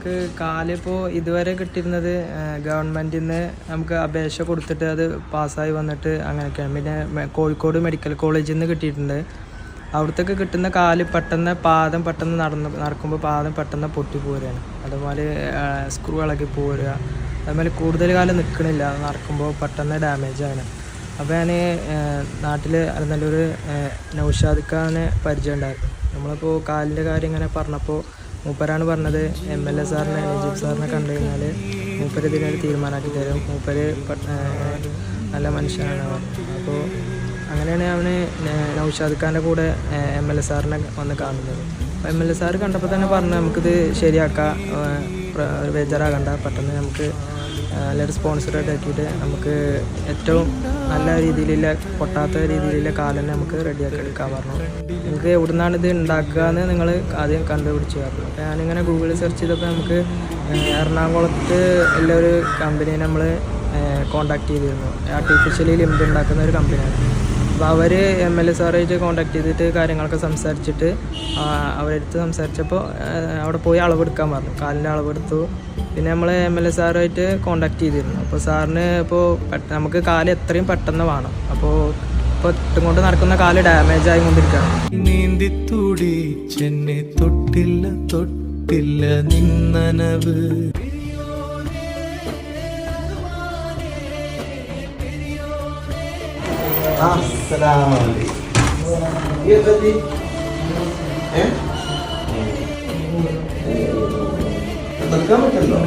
നമുക്ക് കാലിപ്പോൾ ഇതുവരെ കിട്ടിയിരുന്നത് ഗവൺമെന്റിൽ നിന്ന് നമുക്ക് അപേക്ഷ കൊടുത്തിട്ട് അത് പാസ്സായി വന്നിട്ട് അങ്ങനെയൊക്കെയാണ്. പിന്നെ കോഴിക്കോട് മെഡിക്കൽ കോളേജിൽ നിന്ന് കിട്ടിയിട്ടുണ്ട്. അവിടത്തേക്ക് കിട്ടുന്ന കാൽ പെട്ടെന്ന് പാദം പെട്ടെന്ന് നടന്ന് നടക്കുമ്പോൾ പാദം പെട്ടെന്ന് പൊട്ടി പോരുകയാണ് അതുപോലെ സ്ക്രൂ ഇളകി പോരുക. അതുപോലെ കൂടുതൽ കാലം നിൽക്കണില്ല നടക്കുമ്പോൾ പെട്ടെന്ന് ഡാമേജ് ആണ്. അപ്പോൾ ഞാൻ നാട്ടിൽ നല്ലൊരു നൗഷാദ് ഖാനെ പരിചയം ഉണ്ടായിരുന്നു നമ്മളിപ്പോൾ കാലിന്റെ കാര്യം ഇങ്ങനെ പറഞ്ഞപ്പോൾ മൂപ്പരാണ് പറഞ്ഞത് എം എൽ എ സാറിനെ നജീബ് സാറിനെ കണ്ടു കഴിഞ്ഞാൽ മൂപ്പര് ഇതിനൊരു തീരുമാനമാക്കി തരും. മൂപ്പര് നല്ല മനുഷ്യനാണ് അവൻ. അപ്പോൾ അങ്ങനെയാണ് അവന് നൗഷാദ് ഖാന്റെ കൂടെ എം എൽ എ സാറിനെ വന്ന് കാണുന്നത്. അപ്പോൾ എം എൽ എ സാറ് കണ്ടപ്പോൾ തന്നെ പറഞ്ഞു നമുക്കിത് ശരിയാക്കാം. ബേജാറാകണ്ട പെട്ടെന്ന് നമുക്ക് നല്ലൊരു സ്പോൺസറായിട്ട് ആക്കിയിട്ട് നമുക്ക് ഏറ്റവും നല്ല രീതിയിലുള്ള പൊട്ടാത്ത രീതിയിലുള്ള കാലം നമുക്ക് റെഡിയാക്കി എടുക്കാൻ പറഞ്ഞു. നിങ്ങൾക്ക് എവിടുന്നാണ് ഇത് ഉണ്ടാക്കുക എന്ന് നിങ്ങൾ ആദ്യം കണ്ടുപിടിച്ച് പറഞ്ഞു. അപ്പോൾ ഞാനിങ്ങനെ ഗൂഗിളിൽ സെർച്ച് ചെയ്തപ്പോൾ നമുക്ക് എറണാകുളത്ത് ഉള്ള ഒരു കമ്പനിയെ നമ്മൾ കോണ്ടാക്ട് ചെയ്തിരുന്നു. ആർട്ടിഫിഷ്യലി ലിംബ് ഉണ്ടാക്കുന്ന ഒരു കമ്പനിയാണ് അപ്പോൾ അവർ എം എൽ എ സാറായിട്ട് കോൺടാക്ട് ചെയ്തിട്ട് കാര്യങ്ങളൊക്കെ സംസാരിച്ചിട്ട് അവരെടുത്ത് സംസാരിച്ചപ്പോൾ അവിടെ പോയി അളവെടുക്കാൻ പറഞ്ഞു. കാലിന്റെ അളവെടുത്തു പിന്നെ നമ്മൾ എം എൽ എ സാറുമായിട്ട് കോൺടാക്ട് ചെയ്തിരുന്നു. അപ്പോൾ സാറിന് ഇപ്പോൾ നമുക്ക് കാൽ എത്രയും പെട്ടെന്ന് വേണം. അപ്പോൾ ഇപ്പോൾ ഇട്ടും കൊണ്ട് നടക്കുന്ന കാൽ ഡാമേജ് ആയിക്കൊണ്ടിരിക്കുകയാണ്. ചെന്നെ തൊട്ടില്ല തൊട്ടില്ല നിന്നനവ്. നിൽക്കാൻ പറ്റല്ലോ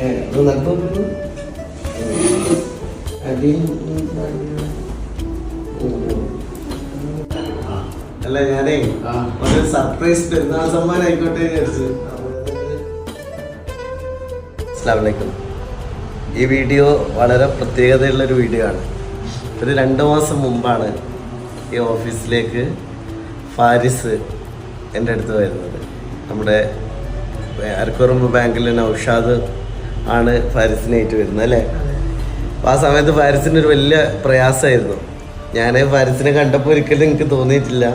ഏ? അത് നടന്നു അല്ല ഞാനേ ഒരു സർപ്രൈസ് പെരുന്നാൾ സമ്മാനം ആയിക്കോട്ടെ വിചാരിച്ചു. വലൈക്കും ഈ വീഡിയോ വളരെ പ്രത്യേകതയുള്ള ഒരു വീഡിയോ ആണ്. ഒരു രണ്ട് മാസം മുമ്പാണ് ഈ ഓഫീസിലേക്ക് ഫാരിസ് എന്റെ അടുത്ത് വരുന്നത്. നമ്മുടെ അരക്കുറമ്പ് ബാങ്കിലെ നൗഷാദ് ആണ് ഫാരിസിനായിട്ട് വരുന്നത് അല്ലേ? അപ്പോൾ ആ സമയത്ത് ഫാരിസിന് ഒരു വലിയ പ്രയാസമായിരുന്നു. ഞാൻ ഫാരിസിനെ കണ്ടപ്പോൾ ഒരിക്കലും എനിക്ക് തോന്നിയിട്ടില്ല.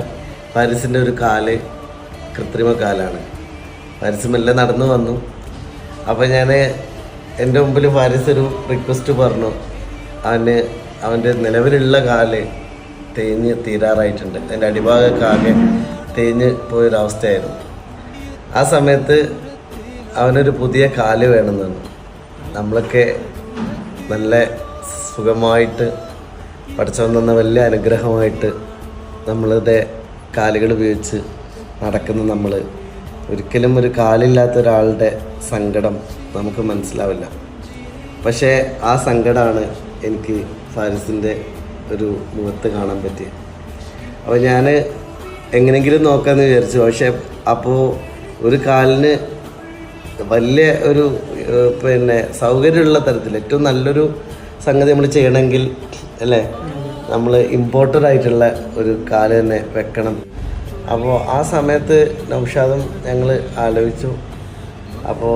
ഫാരിസിന്റെ ഒരു കാൽ കൃത്രിമ കാലാണ്. ഫാരിസ് മെല്ലെ നടന്നു വന്നു. അപ്പോൾ ഞാൻ എന്റെ മുമ്പിൽ ഫാരിസ് ഒരു റിക്വസ്റ്റ് പറഞ്ഞു. അവന് അവന്റെ നിലവിലുള്ള കാൽ തേഞ്ഞ് തീരാറായിട്ടുണ്ട്. അതിന്റെ അടിഭാഗമൊക്കെ ആകെ തേഞ്ഞ് പോയൊരവസ്ഥയായിരുന്നു. ആ സമയത്ത് അവനൊരു പുതിയ കാൽ വേണമെന്നാണ്. നമ്മളൊക്കെ നല്ല സുഖമായിട്ട് പഠിച്ചവൻ തന്ന വലിയ അനുഗ്രഹമായിട്ട് നമ്മളുടെ കാലുകൾ ഉപയോഗിച്ച് നടക്കുന്ന നമ്മൾ. ഒരിക്കലും ഒരു കാലില്ലാത്ത ഒരാളുടെ സങ്കടം നമുക്ക് മനസ്സിലാവില്ല. പക്ഷേ ആ സങ്കടമാണ് എനിക്ക് ഫാരിസിന്റെ ഒരു മുഖത്ത് കാണാൻ പറ്റി. അപ്പോൾ ഞാൻ എങ്ങനെങ്കിലും നോക്കാമെന്ന് വിചാരിച്ചു. പക്ഷേ അപ്പോൾ ഒരു കാലിന് വലിയ ഒരു പിന്നെ സൗകര്യമുള്ള തരത്തിൽ ഏറ്റവും നല്ലൊരു സംഗതി നമ്മൾ ചെയ്യണമെങ്കിൽ അല്ലേ? നമ്മൾ ഇമ്പോർട്ടഡ് ആയിട്ടുള്ള ഒരു കാൽ തന്നെ വെക്കണം. അപ്പോൾ ആ സമയത്ത് നൗഷാദും ഞങ്ങൾ ആലോചിച്ചു. അപ്പോൾ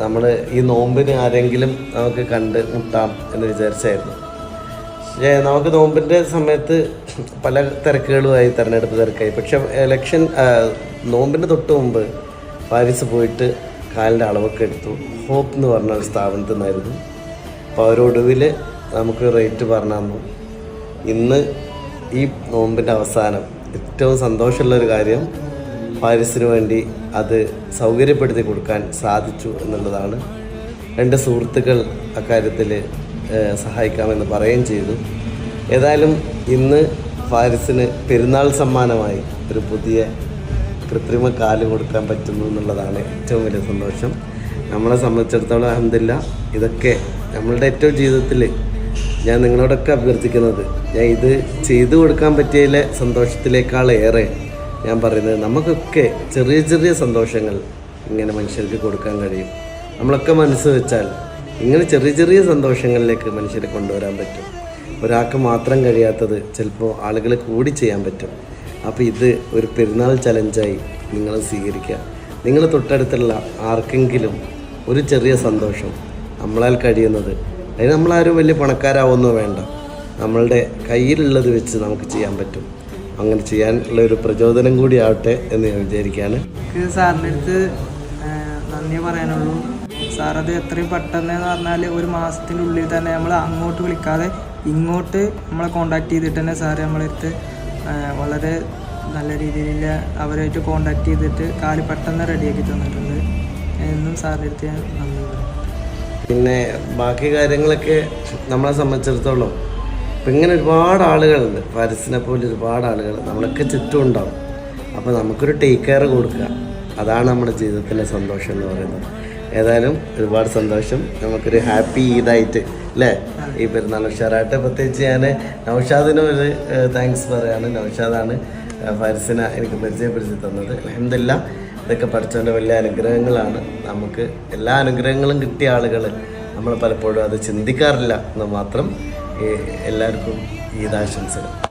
നമ്മൾ ഈ നോമ്പിന് ആരെങ്കിലും നമുക്ക് കണ്ട് മുട്ടാം എന്ന് വിചാരിച്ചായിരുന്നു. പക്ഷേ നമുക്ക് നോമ്പിന്റെ സമയത്ത് പല തിരക്കുകളുമായി തിരഞ്ഞെടുപ്പ് തിരക്കായി. പക്ഷെ ഇലക്ഷൻ നോമ്പിന്റെ തൊട്ട് മുമ്പ് പാരീസ് പോയിട്ട് കാലിന്റെ അളവൊക്കെ എടുത്തു. ഹോപ്പ് എന്ന് പറഞ്ഞ ഒരു സ്ഥാപനത്തിൽ നിന്നായിരുന്നു. അപ്പോൾ അവരൊടുവിൽ നമുക്ക് റേറ്റ് പറഞ്ഞു തന്നു. ഇന്ന് ഈ നോമ്പിന്റെ അവസാനം ഏറ്റവും സന്തോഷമുള്ളൊരു കാര്യം പാരീസിന് വേണ്ടി അത് സൗകര്യപ്പെടുത്തി കൊടുക്കാൻ സാധിച്ചു എന്നുള്ളതാണ്. രണ്ട് സുഹൃത്തുക്കൾ അക്കാര്യത്തിൽ സഹായിക്കാമെന്ന് പറയുകയും ചെയ്തു. ഏതായാലും ഇന്ന് ഫാരിസിന് പെരുന്നാൾ സമ്മാനമായി ഒരു പുതിയ കൃത്രിമ കാൽ കൊടുക്കാൻ പറ്റുന്നു എന്നുള്ളതാണ് ഏറ്റവും വലിയ സന്തോഷം. നമ്മളെ സംബന്ധിച്ചിടത്തോളം അഹമ്മദില്ല ഇതൊക്കെ നമ്മളുടെ ഏറ്റവും ജീവിതത്തിൽ ഞാൻ നിങ്ങളോടൊക്കെ അഭ്യർത്ഥിക്കുന്നത് ഞാൻ ഇത് ചെയ്തു കൊടുക്കാൻ പറ്റിയതിലെ സന്തോഷത്തിലേക്കാളേറെ ഞാൻ പറയുന്നത് നമുക്കൊക്കെ ചെറിയ ചെറിയ സന്തോഷങ്ങൾ ഇങ്ങനെ മനുഷ്യർക്ക് കൊടുക്കാൻ കഴിയും. നമ്മളൊക്കെ മനസ്സ് വെച്ചാൽ ഇങ്ങനെ ചെറിയ ചെറിയ സന്തോഷങ്ങളിലേക്ക് മനുഷ്യരെ കൊണ്ടുവരാൻ പറ്റും. ഒരാൾക്ക് മാത്രം കഴിയാത്തത് ചിലപ്പോൾ ആളുകൾ കൂടി ചെയ്യാൻ പറ്റും. അപ്പോൾ ഇത് ഒരു പെരുന്നാൾ ചലഞ്ചായി നിങ്ങൾ സ്വീകരിക്കുക. നിങ്ങൾ തൊട്ടടുത്തുള്ള ആർക്കെങ്കിലും ഒരു ചെറിയ സന്തോഷം നമ്മളാൽ കഴിയുന്നത് അതിന് നമ്മളാരും വലിയ പണക്കാരാവുന്നോ വേണ്ട. നമ്മളുടെ കയ്യിലുള്ളത് വെച്ച് നമുക്ക് ചെയ്യാൻ പറ്റും. അങ്ങനെ ചെയ്യാനുള്ള ഒരു പ്രചോദനം കൂടി ആവട്ടെ എന്ന് ഞാൻ വിചാരിക്കുകയാണ് സാറിന്റെ അടുത്ത് നന്ദി പറയാനുള്ളൂ. സാർ അത് എത്രയും പെട്ടെന്ന് എന്ന് പറഞ്ഞാൽ ഒരു മാസത്തിന്റെ ഉള്ളിൽ തന്നെ നമ്മൾ അങ്ങോട്ട് വിളിക്കാതെ ഇങ്ങോട്ട് നമ്മളെ കോണ്ടാക്ട് ചെയ്തിട്ട് തന്നെ സാറ് നമ്മളെടുത്ത് വളരെ നല്ല രീതിയിൽ അവരായിട്ട് കോണ്ടാക്ട് ചെയ്തിട്ട് കാൽ പെട്ടെന്ന് റെഡിയാക്കി തന്നിട്ടുണ്ട്. എന്നും സാറിന്റെ അടുത്ത് ഞാൻ നന്ദി പറയും. പിന്നെ ബാക്കി കാര്യങ്ങളൊക്കെ നമ്മളെ സംബന്ധിച്ചിടത്തോളം ഇപ്പം ഇങ്ങനെ ഒരുപാട് ആളുകളുണ്ട്. പരസ്യനെ പോലെ ഒരുപാട് ആളുകൾ. നമ്മളൊക്കെ ചുറ്റും ഉണ്ടാവും. അപ്പോൾ നമുക്കൊരു ടേക്ക് കെയർ കൊടുക്കുക. അതാണ് നമ്മുടെ ജീവിതത്തിലെ സന്തോഷം എന്ന് പറയുന്നത്. ഏതായാലും ഒരുപാട് സന്തോഷം. നമുക്കൊരു ഹാപ്പി ഈദായിട്ട് അല്ലേ? ഈ പെരുന്നാൾ ഉഷാറായിട്ട് പ്രത്യേകിച്ച് ഞാൻ നൗഷാദിനും ഒരു താങ്ക്സ് പറയാണ്. നൗഷാദാണ് ഫാരിസിനെ എനിക്ക് പരിചയപ്പെടുത്തി തന്നത്. അലഹമില്ല ഇതൊക്കെ പഠിച്ചവന്റെ വലിയ അനുഗ്രഹങ്ങളാണ്. നമുക്ക് എല്ലാ അനുഗ്രഹങ്ങളും കിട്ടിയ ആളുകൾ നമ്മൾ പലപ്പോഴും അത് ചിന്തിക്കാറില്ല എന്ന് മാത്രം എല്ലാവർക്കും ഈദാശംസകൾ.